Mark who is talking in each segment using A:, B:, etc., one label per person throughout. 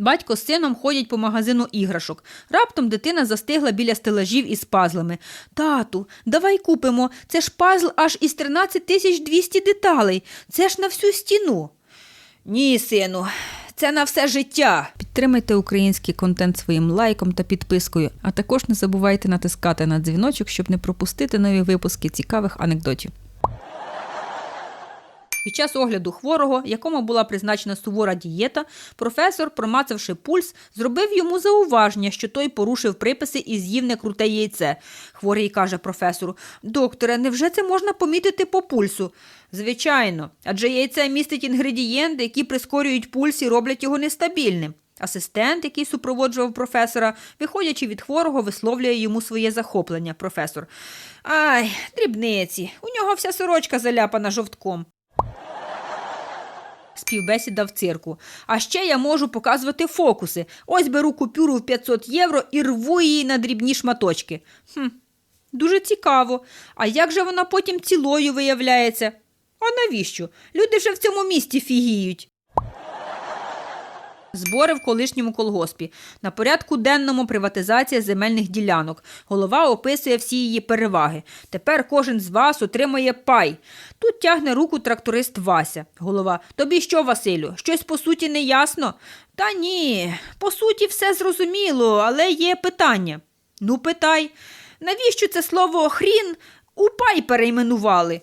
A: Батько з сином ходять по магазину іграшок. Раптом дитина застигла біля стелажів із пазлами. Тату, давай купимо. Це ж пазл аж із 13 тисяч 200 деталей. Це ж на всю стіну. Ні, сину, це на все життя. Підтримайте український контент своїм лайком та підпискою, а також не забувайте натискати на дзвіночок, щоб не пропустити нові випуски цікавих анекдотів. Під час огляду хворого, якому була призначена сувора дієта, професор, промацавши пульс, зробив йому зауваження, що той порушив приписи і з'їв некруте яйце. Хворий каже професору: Докторе, невже це можна помітити по пульсу? Звичайно, адже яйце містить інгредієнти, які прискорюють пульс і роблять його нестабільним. Асистент, який супроводжував професора, виходячи від хворого, висловлює йому своє захоплення. Професор. Ай, дрібниці, у нього вся сорочка заляпана жовтком. Співбесіда в цирку. А ще я можу показувати фокуси. Ось беру купюру в 500 євро і рву її на дрібні шматочки. Хм, дуже цікаво. А як же вона потім цілою виявляється? А навіщо? Люди вже в цьому місті фігіють. Збори в колишньому колгоспі. На порядку денному приватизація земельних ділянок. Голова описує всі її переваги. Тепер кожен з вас отримує пай. Тут тягне руку тракторист Вася. Голова. Тобі що, Василю? Щось по суті не ясно? Та ні, по суті, все зрозуміло, але є питання. Ну, питай. Навіщо це слово хрін у пай перейменували?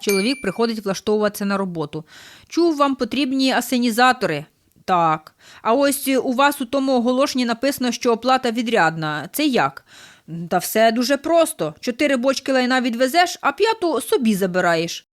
A: Чоловік приходить влаштовуватися на роботу. Чув, вам потрібні асенізатори. Так. А ось у вас у тому оголошенні написано, що оплата відрядна. Це як? Та все дуже просто. Чотири бочки лайна відвезеш, а п'яту собі забираєш.